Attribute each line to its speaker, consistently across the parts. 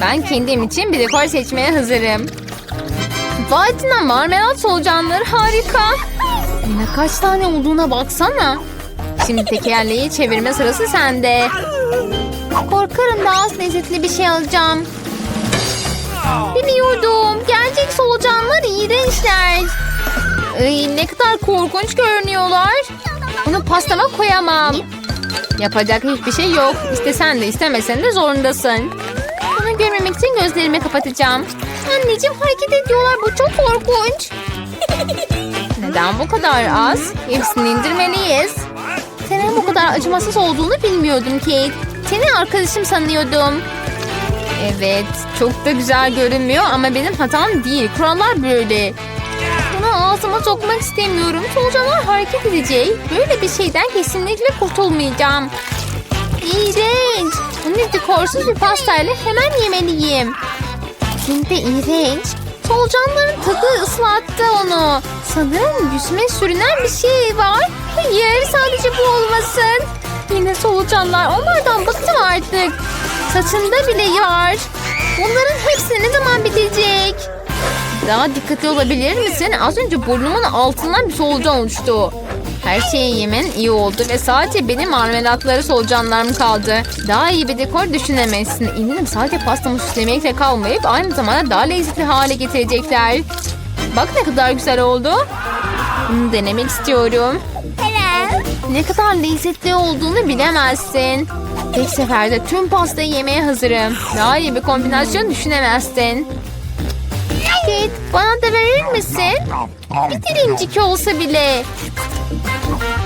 Speaker 1: Ben kendim için bir dekor seçmeye hazırım. Vay marmelat solucanları harika. Yine kaç tane olduğuna baksana. Şimdi tekerleği çevirme sırası sende. Korkarım daha az lezzetli bir şey alacağım. Biliyordum. Gerçek solucanlar iğrençler. Ay, ne kadar korkunç görünüyorlar. Bunu pastama koyamam. Yapacak hiçbir şey yok. İstesen de istemesen de zorundasın. Bunu görmemek için gözlerimi kapatacağım. Anneciğim hareket ediyorlar. Bu çok korkunç. Neden bu kadar az? Hepsini indirmeliyiz. Senin bu kadar acımasız olduğunu bilmiyordum Kate. Seni arkadaşım sanıyordum. Evet, çok da güzel görünmüyor ama benim hatam değil. Kurallar böyle. Bunu ağzıma sokmak istemiyorum. Solucanlar hareket edecek. Böyle bir şeyden kesinlikle kurtulmayacağım. İğrenç. Bunu dekorsuz bir pastayla hemen yemeliyim. Şimdi iğrenç. Solucanların tadı ıslattı onu. Sanırım yüzüme sürünen bir şey var. Hayır sadece bu olmasın. Yine solucanlar. Onlardan bıktım artık. Saçında bile var. Bunların hepsi ne zaman bitecek? Daha dikkatli olabilir misin? Az önce burnumun altından bir solucan uçtu. Her şeyi yemen iyi oldu ve sadece benim marmelatları solucanlarım kaldı. Daha iyi bir dekor düşünemezsin. Eminim sadece pastamı süslemekle kalmayıp aynı zamanda daha lezzetli hale getirecekler. Bak ne kadar güzel oldu. Bunu denemek istiyorum. Ne kadar lezzetli olduğunu bilemezsin. Tek seferde tüm pastayı yemeye hazırım. Daha iyi bir kombinasyon düşünemezsin. Kate bana da verir misin? Bir dilimcik olsa bile.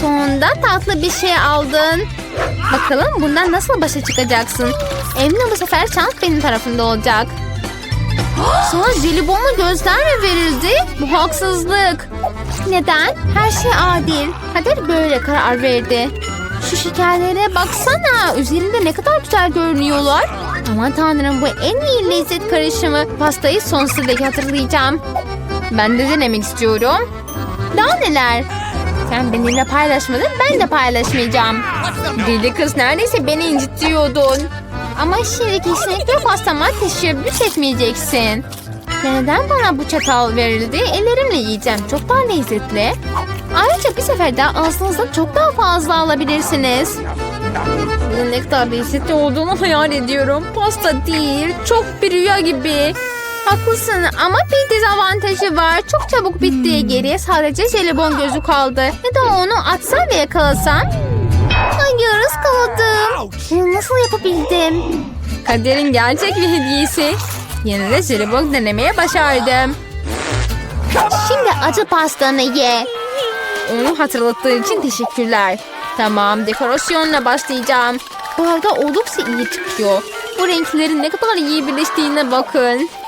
Speaker 1: Sonunda tatlı bir şey aldın. Bakalım bundan nasıl başa çıkacaksın? Eminim bu sefer şans benim tarafımda olacak. Sana jelibonla gözler mi verildi? Bu haksızlık. Neden? Her şey adil. Kader böyle karar verdi. Şu şekerlere baksana. Üzerinde ne kadar güzel görünüyorlar. Aman tanrım bu en iyi lezzet karışımı. Pastayı sonsuza dek hatırlayacağım. Ben de denemek istiyorum. Daha neler? Sen benimle paylaşmadın ben de paylaşmayacağım. Deli kız neredeyse beni incitiyordun. Ama şimdi kesinlikle pastama teşebbüs etmeyeceksin. Neden bana bu çatal verildi? Ellerimle yiyeceğim. Çok daha lezzetli. Ayrıca bir seferde ağzınızda çok daha fazla alabilirsiniz. Bunun ne kadar lezzetli olduğunu hayal ediyorum. Pasta değil, çok bir rüya gibi. Haklısın ama bir dezavantajı var. Çok çabuk bitti. Geriye sadece jelibon gözü kaldı. Ya da onu atsam ve yakalasam? Hayır ıskaladım. Nasıl yapabildim? Kaderin gerçek bir hediyesi. Yine de jelibon denemeye başardım. Şimdi acı pastanı ye. Onu hatırlattığın için teşekkürler. Tamam dekorasyonla başlayacağım. Bu arada oldukça iyi çıkıyor. Bu renklerin ne kadar iyi birleştiğine bakın.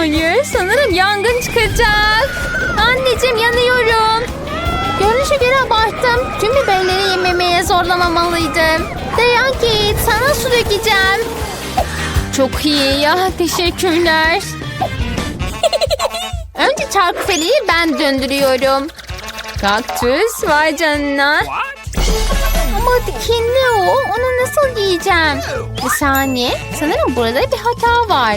Speaker 1: Hayır sanırım yangın çıkacak. Anneciğim yanıyorum. Görünüşe göre abarttım. Tüm biberleri yememeye zorlamamalıydım. Dayan Kate sana su dökeceğim. Çok iyi ya teşekkürler. çarkıfeliği ben döndürüyorum. Kaktüs vay canına. Ama dikenli o. Onu nasıl giyeceğim? Bir saniye. Sanırım burada bir hata var.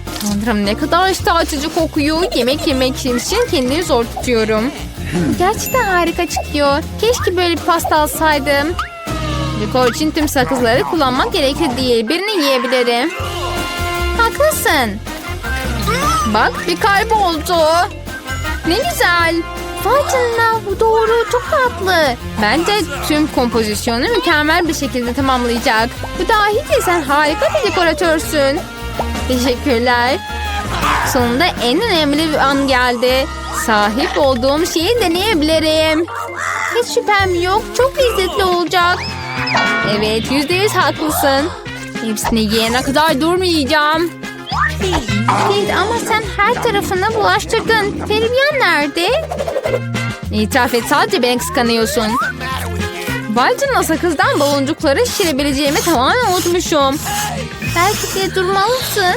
Speaker 1: Tanrım ne kadar iştah açıcı kokuyor. Yemek yemek için kendimi zor tutuyorum. Gerçekten harika çıkıyor. Keşke böyle bir pasta alsaydım. Dekor için tüm sakızları kullanmak gerekli değil. Birini yiyebilirim. Haklısın. Bak bir kalp oldu. Ne güzel. Vay canına bu doğru çok tatlı. Bence tüm kompozisyonu mükemmel bir şekilde tamamlayacak. Bu dahi sen harika bir dekoratörsün. Teşekkürler. Sonunda en önemli bir an geldi. Sahip olduğum şeyi deneyebilirim. Hiç şüphem yok. Çok lezzetli olacak. Evet yüzde yüz haklısın. Hepsini yiyene kadar durmayacağım. Değil ama sen her tarafına bulaştırdın. Terbiyen nerede? İtiraf et sadece beni kıskanıyorsun. Vay canına sakızdan baloncukları şişirebileceğimi tamamen unutmuşum. Belki de durmalısın.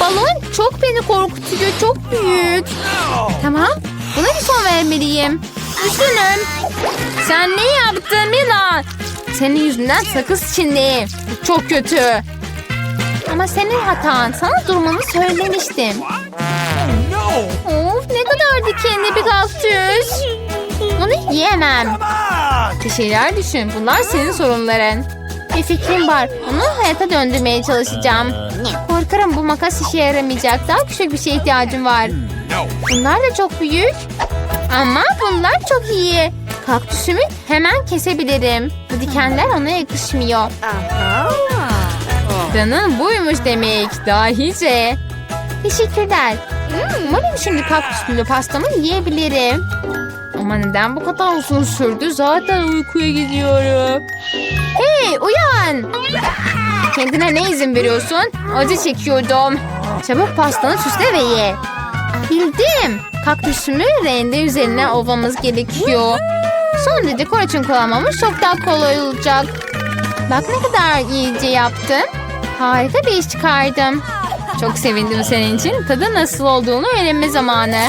Speaker 1: Balon çok beni korkutuyor. Çok büyük. Tamam. Buna bir son vermeliyim. Üzgünüm. Sen ne yaptın Mila? Senin yüzünden sakız. Bu çok kötü. Ama senin hatan. Sana durmanı söylemiştim. Of ne kadar dikenli bir kaktüs. Onu yiyemem. Bir şeyler düşün. Bunlar senin sorunların. Bir fikrim var. Onu hayata döndürmeye çalışacağım. Korkarım bu makas işe yaramayacak. Daha küçük bir şeye ihtiyacım var. Bunlar da çok büyük. Ama bunlar çok iyi. Kaktüsümü hemen kesebilirim. Bu dikenler ona yakışmıyor. Danın buymuş demek. Dahice. Teşekkürler. Umarım şimdi kaktüslü pastamı yiyebilirim. Ama neden bu kadar uzun sürdü? Zaten uykuya gidiyorum. Hey uyan. Kendine ne izin veriyorsun? Acı çekiyordum. Çabuk pastanı süsle ve ye. Bildim. Kaktüsümü rende üzerine ovamız gerekiyor. Sonra dekor için kullanmamız çok daha kolay olacak. Bak ne kadar iyice yaptım. Harika bir iş çıkardım. Çok sevindim senin için. Tadı nasıl olduğunu öğrenme zamanı.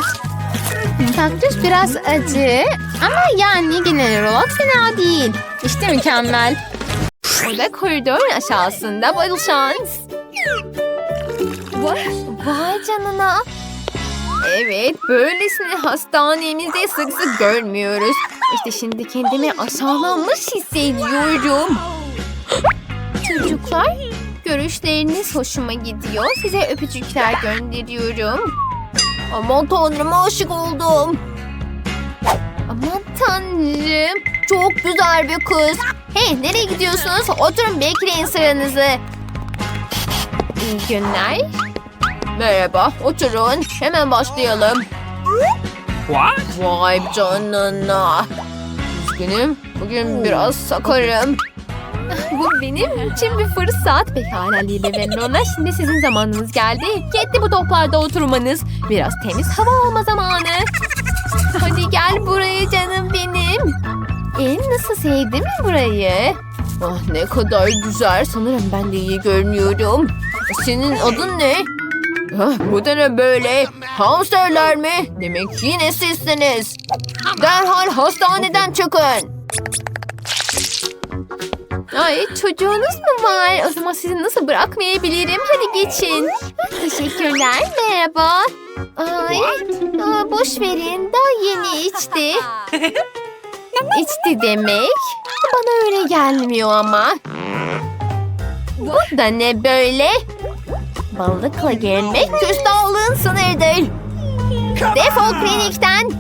Speaker 1: Kaktüs biraz acı ama yani genel olarak fena değil. İşte mükemmel. Burada koridorun aşağısında bol şans. Vay canına. Evet, böylesini hastanemizde sık sık görmüyoruz. İşte şimdi kendimi aşağılanmış hissediyorum. Çocuklar, görüşleriniz hoşuma gidiyor. Size öpücükler gönderiyorum. Aman tanrım aşık oldum. Aman tanrım. Çok güzel bir kız. Hey nereye gidiyorsunuz? Oturun bekleyin sıranızı. İyi günler. Merhaba oturun. Hemen başlayalım.
Speaker 2: What?
Speaker 1: Vay canına. Üzgünüm. Bugün biraz sakarım. Bu benim için bir fırsat. Pekala Lili ve Nona. Şimdi sizin zamanınız geldi. Yetti bu toplarda oturmanız. Biraz temiz hava alma zamanı. Hadi gel buraya canım benim. En nasıl sevdin mi burayı? Ah ne kadar güzel. Sanırım ben de iyi görünüyorum. Senin adın ne? Ah, bu da ne böyle? Hamsterler mi? Demek yine sizsiniz. Derhal hastaneden çıkın. Ay çocuğunuz mu var? O zaman sizi nasıl bırakmayabilirim? Hadi geçin. Teşekkürler. Merhaba. Ay, aa, boş verin. Daha yeni içti. İçti demek. Bana öyle gelmiyor ama. Bu da ne böyle? Balıkla gelmek küstahlığın sınırdır. Defol klinikten.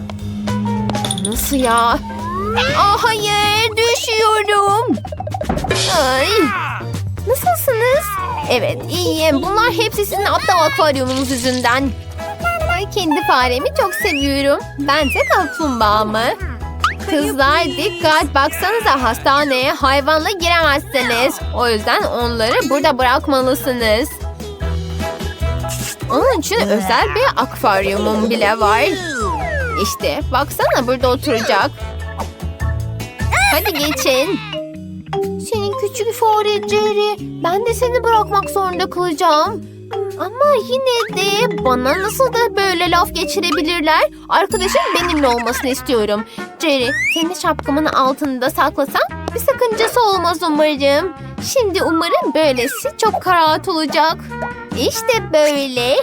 Speaker 1: Nasıl ya? Aa, hayır düşüyorum. Ay. Nasılsınız? Evet iyiyim. Bunlar hepsi sizin aptal akvaryumunuz yüzünden. Ben kendi faremi çok seviyorum. Ben de kaplumbağa mı? Kızlar dikkat baksanıza hastaneye hayvanla giremezsiniz. O yüzden onları burada bırakmalısınız. Onun için özel bir akvaryumum bile var. İşte baksana burada oturacak. Hadi geçin. Senin küçük fare Jerry. Ben de seni bırakmak zorunda kalacağım. Ama yine de bana nasıl da böyle laf geçirebilirler? Arkadaşım benimle olmasını istiyorum. Jerry, seni şapkamın altında saklasam bir sakıncası olmaz umarım. Şimdi umarım böylesi çok rahat olacak. İşte böyle.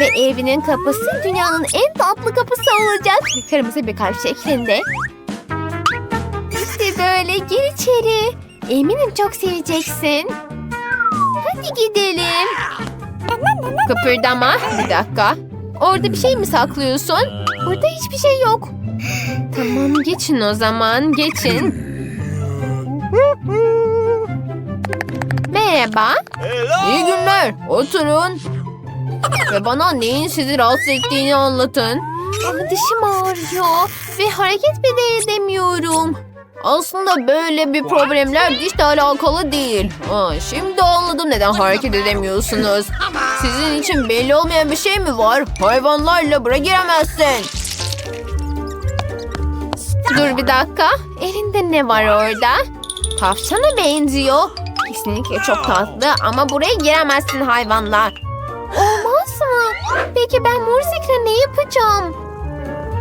Speaker 1: Ve evinin kapısı dünyanın en tatlı kapısı olacak. Kırmızı bir kalp şeklinde. İşte böyle gir içeri. Eminim çok seveceksin. Hadi gidelim. Kıpırdama. Bir dakika. Orada bir şey mi saklıyorsun? Burada hiçbir şey yok. Tamam geçin o zaman. Geçin. Merhaba. İyi günler. Oturun. Ve bana neyin sizi rahatsız ettiğini anlatın. Ama dişim ağrıyor ve hareket bile edemiyorum. Aslında böyle bir problemler dişle alakalı değil. Aa, şimdi anladım neden hareket edemiyorsunuz. Sizin için belli olmayan bir şey mi var? Hayvanlarla buraya giremezsin. Dur bir dakika. Elinde ne var orada? Tavşana benziyor. Kesinlikle çok tatlı ama buraya giremezsin hayvanlar. Olmaz mı? Peki ben Mursik'le ne yapacağım?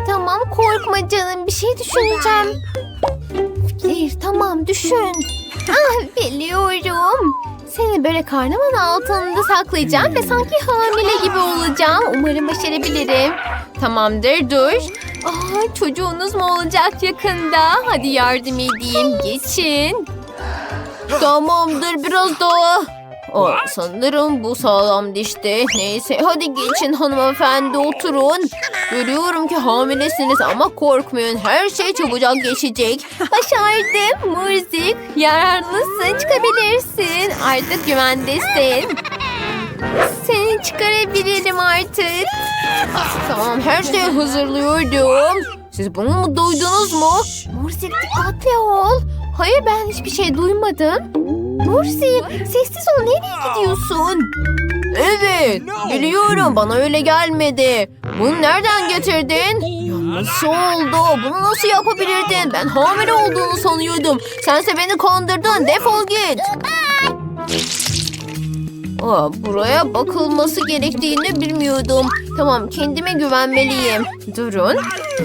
Speaker 1: Tamam korkma canım bir şey düşüneceğim. Fikir tamam düşün. Ah biliyorum. Seni böyle karnımın altında saklayacağım ve sanki hamile gibi olacağım. Umarım başarabilirim. Tamamdır dur. Aa, çocuğunuz mu olacak yakında? Hadi yardım edeyim. Geçin. Tamamdır biraz daha. Aa, sanırım bu sağlam dişti. Neyse hadi geçin hanımefendi oturun. Görüyorum ki hamilesiniz ama korkmayın. Her şey çabucak geçecek. Başardım Murzik. Yararlısın çıkabilirsin. Artık güvendesin. Seni çıkarabilirim artık. Tamam her şeyi hazırlıyordum. Siz bunu mu duydunuz mu? Murzik dikkatli ol. Hayır ben hiçbir şey duymadım. Mursi sessiz ol nereye gidiyorsun? Evet biliyorum bana öyle gelmedi. Bunu nereden getirdin? Nasıl oldu? Bunu nasıl yapabilirdin? Ben hamile olduğunu sanıyordum. Sense beni kandırdın. Defol git. Aa, buraya bakılması gerektiğini bilmiyordum. Tamam kendime güvenmeliyim. Durun.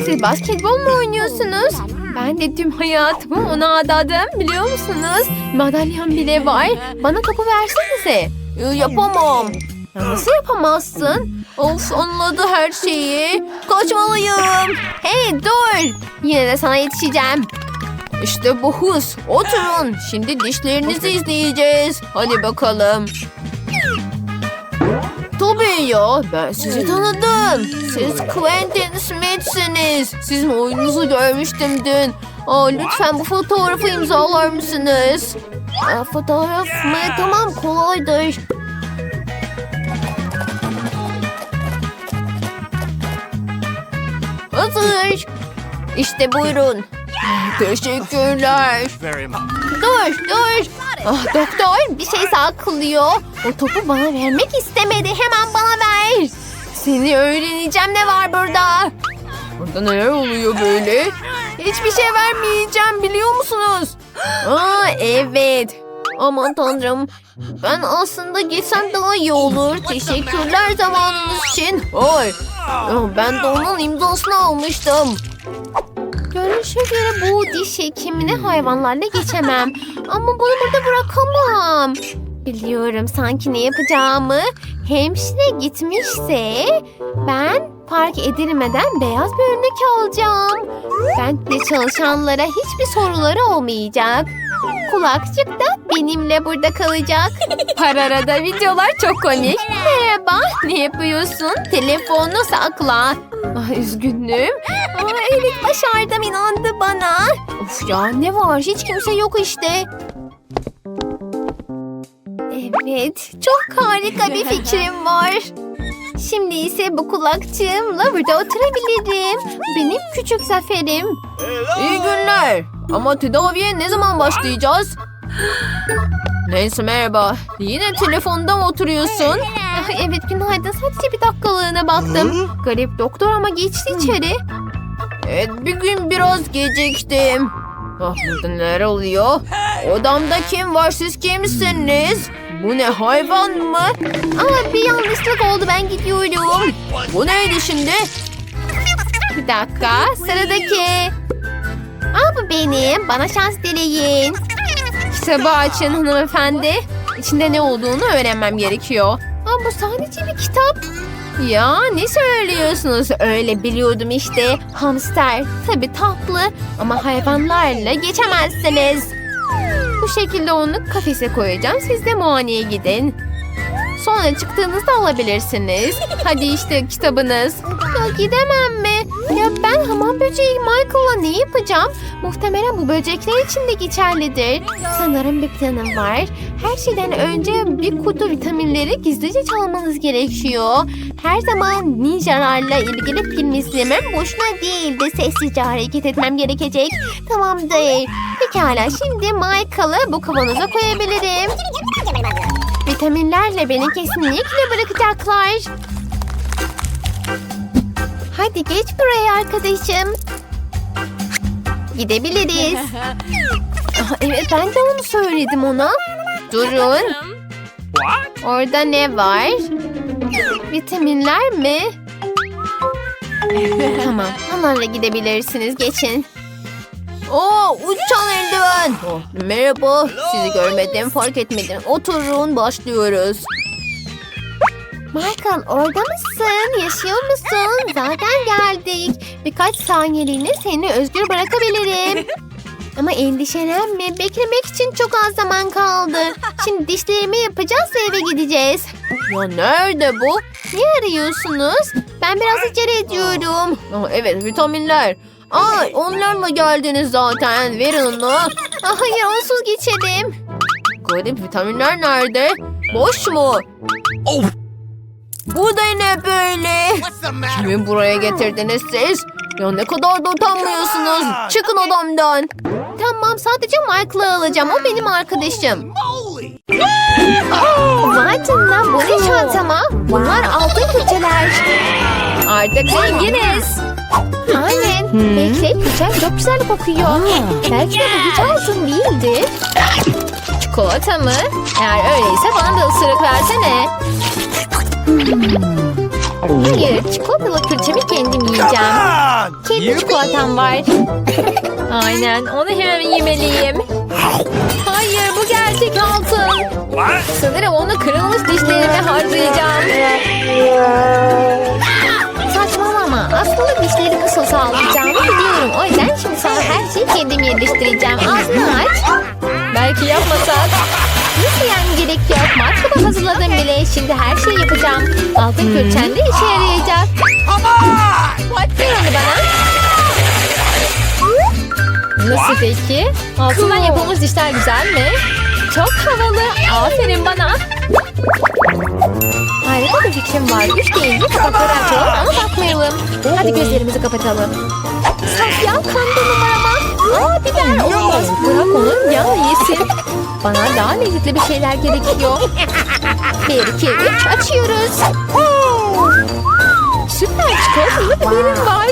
Speaker 1: Siz basketbol mu oynuyorsunuz? Ben de tüm hayatımı ona adadım biliyor musunuz? Madalyam bile var. Bana topu versenize. Ee, yapamam. Ya Nasıl yapamazsın? Of anladı her şeyi. Kaçmalıyım. Hey dur. Yine de sana yetişeceğim. İşte bu hız. Oturun. Şimdi dişlerinizi izleyeceğiz. Hadi bakalım. Tabii ya ben sizi tanıdım. Siz Quentin Smith'siniz. Sizin oyununuzu görmüştüm dün. Aa, lütfen bu fotoğrafı imzalar mısınız? Aa, fotoğraf mı? Tamam kolaydır. Hazır. İşte buyurun. Teşekkürler. Dur dur. Ah, doktor bir şey saklıyor. O topu bana vermek istemedi. Hemen bana ver. Seni öğreneceğim ne var burada. Burada neler oluyor böyle? Hiçbir şey vermeyeceğim biliyor musunuz? Aa evet. Aman tanrım. Ben aslında gitsem daha iyi olur. Teşekkürler zamanınız için. Oy. Ben de onun imzasını almıştım. Görünüşe göre bu diş hekimine hayvanlarla geçemem. Ama bunu burada bırakamam. Biliyorum sanki ne yapacağımı. Hemşire gitmişse ben fark edilmeden beyaz bir örnek alacağım. Bentle çalışanlara hiçbir soruları olmayacak. Kulakçık da benimle burada kalacak. Arada videolar çok komik. Merhaba, ne yapıyorsun? Telefonu sakla. Ah, üzgünüm. Aa, evet başardım inandı bana. Of ya ne var hiç kimse yok işte. Evet çok harika bir fikrim var. Şimdi ise bu kulakçığımla burada oturabilirim. Benim küçük zaferim.
Speaker 3: İyi günler. Ama tedaviye ne zaman başlayacağız? Neyse merhaba. Yine telefonda mı oturuyorsun?
Speaker 1: Ah, Evet günaydın. Sadece bir dakikalığına baktım. Garip doktor ama geçti içeri.
Speaker 3: Evet bir gün biraz geciktim. Ah burada neler oluyor? Odamda kim var siz kimsiniz? Bu ne hayvan mı?
Speaker 1: Aa bir yanlışlık oldu ben gidiyorum.
Speaker 3: Bu neydi şimdi?
Speaker 1: Bir dakika sıradaki. Aa bu benim. Bana şans dileyin.
Speaker 3: Kitabı açın hanımefendi. İçinde ne olduğunu öğrenmem gerekiyor.
Speaker 1: Aa bu sadece bir kitap.
Speaker 3: Ya ne söylüyorsunuz? Öyle biliyordum işte.
Speaker 1: Hamster. Tabii tatlı ama hayvanlarla geçemezsiniz.
Speaker 3: Bu şekilde onu kafese koyacağım. Siz de muayeneye gidin. Sonra çıktığınızda alabilirsiniz. Hadi işte kitabınız.
Speaker 1: Ya gidemem mi? Ya ben hamam böceği Michael'la ne yapacağım? Muhtemelen bu böcekler için de geçerlidir. Sanırım bir planım var. Her şeyden önce bir kutu vitaminleri gizlice çalmanız gerekiyor. Her zaman ninjalarla ilgili film izlemem boşuna değildi. Sessizce hareket etmem gerekecek. Tamamdır. Pekala şimdi Michael'ı bu kavanoza koyabilirim. Vitaminlerle beni kesinlikle bırakacaklar. Hadi geç buraya arkadaşım. Gidebiliriz. Ah, evet ben de onu söyledim ona.
Speaker 3: Durun.
Speaker 1: Orada ne var? Vitaminler mi? tamam onlarla gidebilirsiniz geçin.
Speaker 3: Oo uçan eldiven. Oh, merhaba. Sizi görmedim fark etmedim. Oturun başlıyoruz.
Speaker 1: Michael orada mısın? Yaşıyor musun? Zaten geldik. Birkaç saniyeliğine seni özgür bırakabilirim. Ama endişelenme. Beklemek için çok az zaman kaldı. Şimdi dişlerimi yapacağız ve eve gideceğiz.
Speaker 3: Ya nerede bu?
Speaker 1: Ne arıyorsunuz? Ben biraz acele ediyorum.
Speaker 3: Aa, evet vitaminler. Aa onlarla geldiniz zaten. Verin onu.
Speaker 1: Ah, hayır onsuz geçelim.
Speaker 3: Garip vitaminler nerede? Boş mu? Bu da ne böyle? Kimi buraya getirdiniz siz? Ya ne kadar da utanmıyorsunuz. Çıkın odamdan.
Speaker 1: Tamam sadece Michael'ı alacağım. O benim arkadaşım. Vay canına bu ne çantama? Bunlar altın külçeler.
Speaker 3: Artık zenginiz.
Speaker 1: Aynen. Bekle külçem çok güzel kokuyor. Belki de bu hiç altın değildir.
Speaker 3: Çikolata mı? Eğer öyleyse bana da ısırık versene.
Speaker 1: Hayır çikolatalı külçemi kendim yiyeceğim. Kendi çikolatam var.
Speaker 3: Aynen onu hemen yemeliyim. Hayır bu gerçek altın. Sanırım onu kırılmış dişlerime harcayacağım.
Speaker 1: Aslında dişleri nasıl sağlayacağımı biliyorum. O yüzden şimdi sana her şeyi kendim yerleştireceğim. Ağzını aç.
Speaker 3: Belki yapmasak.
Speaker 1: Nasıl yani gerek yok? Matkabı hazırladım bile. Şimdi her şeyi yapacağım. Altın külçen de işe yarayacak. Ver onu bana.
Speaker 3: Nasıl peki? Altından yapılmış dişler güzel mi? Çok havalı. Aferin bana.
Speaker 1: Harika bir fikrim var. Üç deyince kapakları açalım ama bakmayalım. Hadi gözlerimizi kapatalım. Safyan kandı numarama. Aa biber olmaz.
Speaker 3: Bırak onu ya yesin. Bana daha lezzetli bir şeyler gerekiyor.
Speaker 1: Bir, iki, üç açıyoruz.
Speaker 3: Süper çikolatalı biberim var.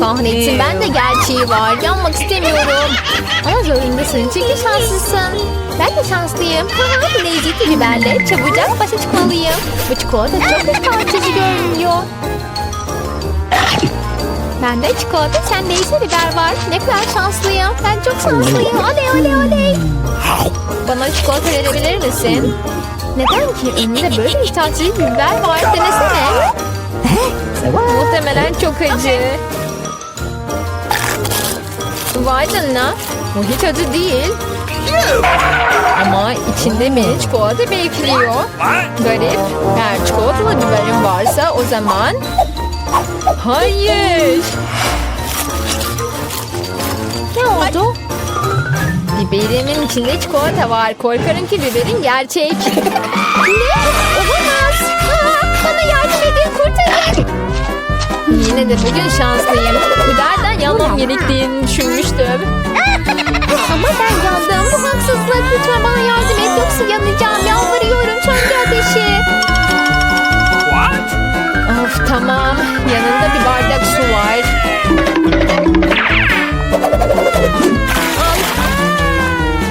Speaker 1: Kahretsin ben de gerçeği var. Yanmak istemiyorum.
Speaker 3: Ama zorundasın çünkü şanslısın.
Speaker 1: Ben de şanslıyım. Lezzetli biberle çabucak başa çıkmalıyım. Bu çikolata çok ürpertici görünüyor. Bende çikolata, sende ise biber var. Ne kadar şanslıyım. Ben çok şanslıyım. Oley oley oley.
Speaker 3: Bana çikolata verebilir misin?
Speaker 1: Neden ki?
Speaker 3: Önünde böyle bir biber var. Denesene. Muhtemelen çok acı. Vay canına. Bu hiç acı değil. Ama içinde mini çikolata bekliyor. Garip. Eğer çikolatalı biberim varsa o zaman... Hayır.
Speaker 1: Ne oldu?
Speaker 3: Biberimin içinde çikolata var. Korkarım ki biberin gerçek.
Speaker 1: Ne? De bugün şanslıyım. Biberden yanmam gerektiğini düşünmüştüm. Ama ben yandım. Bu haksızlık. Lütfen bana yardım et yoksa yanacağım. Yalvarıyorum söndür ateşi.
Speaker 2: What?
Speaker 1: Of tamam. Yanında bir bardak su var.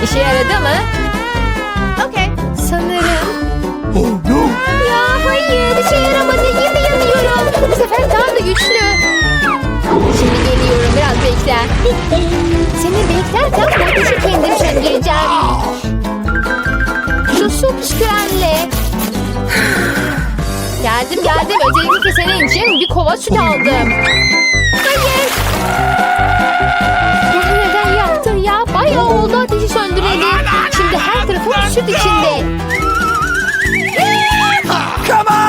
Speaker 1: İşe yaradı mı? Bu sefer daha da güçlü. Şimdi geliyorum biraz bekle. Seni beklerken ateşi kendim söndüreceğim. Şu su püskürenle. Geldim geldim. Özellikle senin için bir kova süt aldım. Hayır. Bunu neden yaptın ya? Bayağı oldu ateşi söndüreli. Şimdi her tarafım süt içinde.
Speaker 2: Come on!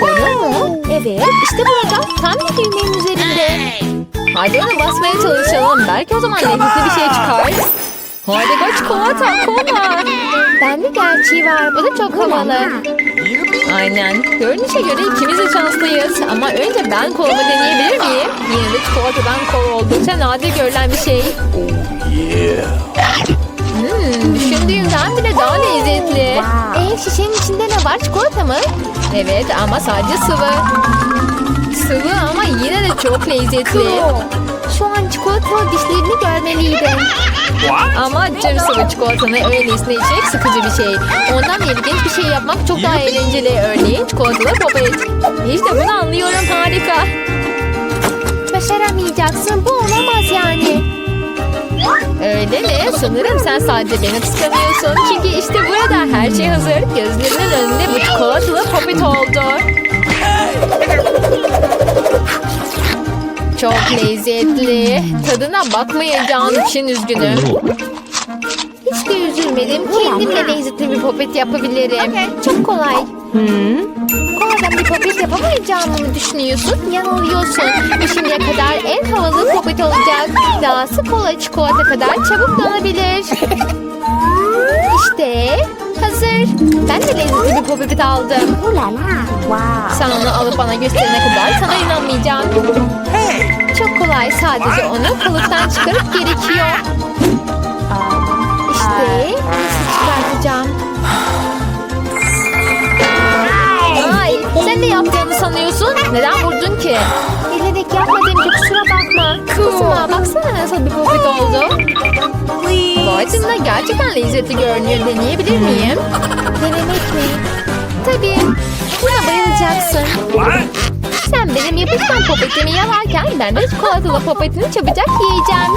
Speaker 1: Mu? Evet işte burada. Tam bir düğmenin üzerinde. Hadi ona basmaya çalışalım. Belki o zaman lezzetli bir şey çıkar. Hadi go çikolata kola. Bende gerçeği var. Bu da çok havalı. Aynen. Görünüşe göre ikimiz de şanslıyız. Ama önce ben kolamı deneyebilir miyim? Yine de çikolatadan kola oldukça nadir görülen bir şey. Hmm, düşündüğümden bile daha lezzetli. Ee, şişenin içinde ne var? Çikolata mı? Evet ama sadece sıvı. Sıvı ama yine de çok lezzetli. Şu an çikolatalı dişlerini görmeliydin.
Speaker 2: What?
Speaker 1: Ama cır sıvı çikolatanı öylesine içmek sıkıcı bir şey. Ondan ilginç bir şey yapmak çok daha eğlenceli. Örneğin çikolatalı popet. İşte bunu anlıyorum harika. Başaramayacaksın bu olamaz yani. Öyle mi? Sanırım sen sadece beni kıskanıyorsun. Çünkü işte burada her şey hazır. Gözlerinin önünde bu çikolatalı popet oldu. Çok lezzetli. Tadına bakmayacağım için üzgünüm. Hiç de üzülmedim. Kendimle lezzetli bir popet yapabilirim. Çok kolay. Koladan bir popet yapamayacağımı mı düşünüyorsun? Yanılıyorsun. Bu şimdiye kadar en havalı popet olacak. Dahası kola çikolata kadar çabuk donabilir. İşte hazır. Ben de lezzetli bir popet aldım. Sen onu alıp bana gösterene kadar sana inanmayacağım. Çok kolay. Sadece onu kalıptan çıkarıp gerekiyor. İşte nasıl çıkartacağım? Ne yaptığını sanıyorsun? Neden vurdun ki? Bilerek yapmadım ki kusura bakma. Kızma baksana nasıl bir popit oldu. Vay canına gerçekten lezzetli görünüyor. Deneyebilir miyim? Denemek mi? Tabii. Buna bayılacaksın. Sen benim yapışkan popetimi yalarken ben de çikolatalı popetini çabucak yiyeceğim.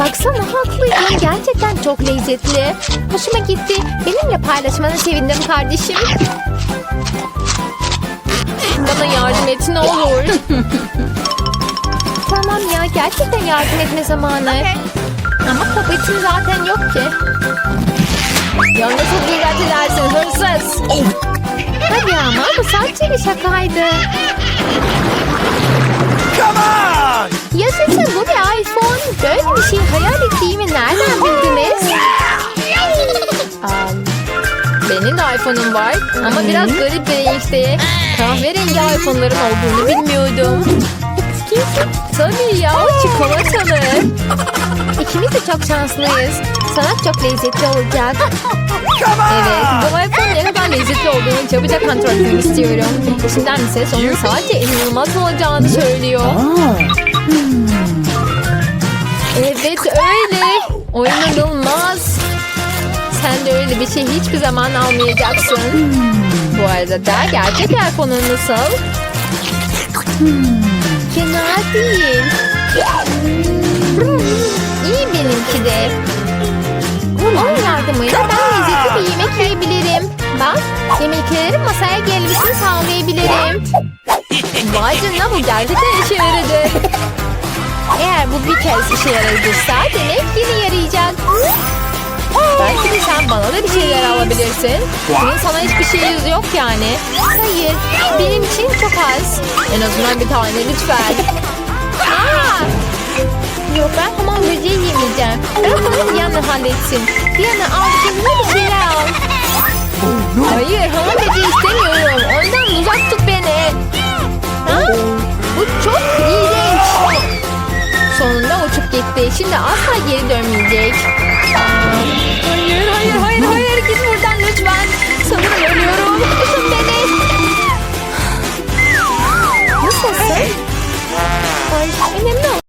Speaker 1: Baksana haklıydın. Gerçekten çok lezzetli. Hoşuma gitti. Benimle paylaşmana sevindim kardeşim. Bana yardım et ne olur. tamam ya gerçekten yardım etme zamanı. Ama popetim zaten yok ki. Ya nasıl dikkat edersin hırsız? Hadi ama bu sadece bir şakaydı.
Speaker 2: Come on!
Speaker 1: Yaşasın bu bir iPhone. Böyle bir şey hayal ettiğimi nereden bildiniz? Benim de iPhone'um var ama biraz garip bir renkte. Kahverengi iPhone'ların olduğunu bilmiyordum. Tabii ya çikolatalı. İkimiz de çok şanslıyız. Sana çok lezzetli olacak. Evet, bu iPhone ne kadar lezzetli olduğunu çabucak kontrol etmek istiyorum. İçinden bir ses onun sadece inanılmaz olacağını söylüyor. Evet öyle. O inanılmaz. Sen de öyle bir şey hiçbir zaman almayacaksın. Bu arada da gerçek iPhone'un nasıl? Fena değil. İyi benimki de. Onun yardımıyla ben lezzetli bir yemek yiyebilirim. Bak, yemeklerin masaya gelmesini sağlayabilirim. Vay canına bu gerçekten işe yaradı. Eğer bu bir kez işe yaradıysa demek yine yarayacak. Belki sen bana da bir şeyler alabilirsin. Bunun sana hiçbir şey yok yani. Hayır, benim için çok az. En azından bir tane lütfen. Aa! Yok ben hamam böceği yemeyeceğim. Bırak onu Diana halletsin. Diana al kendine bir şeyler al. Hayır hamam böceği istemiyorum. Ondan uzak tut beni. Ha? Bu çok iğrenç. Sonunda uçup gitti. Şimdi asla geri dönmeyecek. Hayır hayır hayır hayır git buradan lütfen. Sanırım ölüyorum. Tutun beni. Nasılsın? Ay, önemli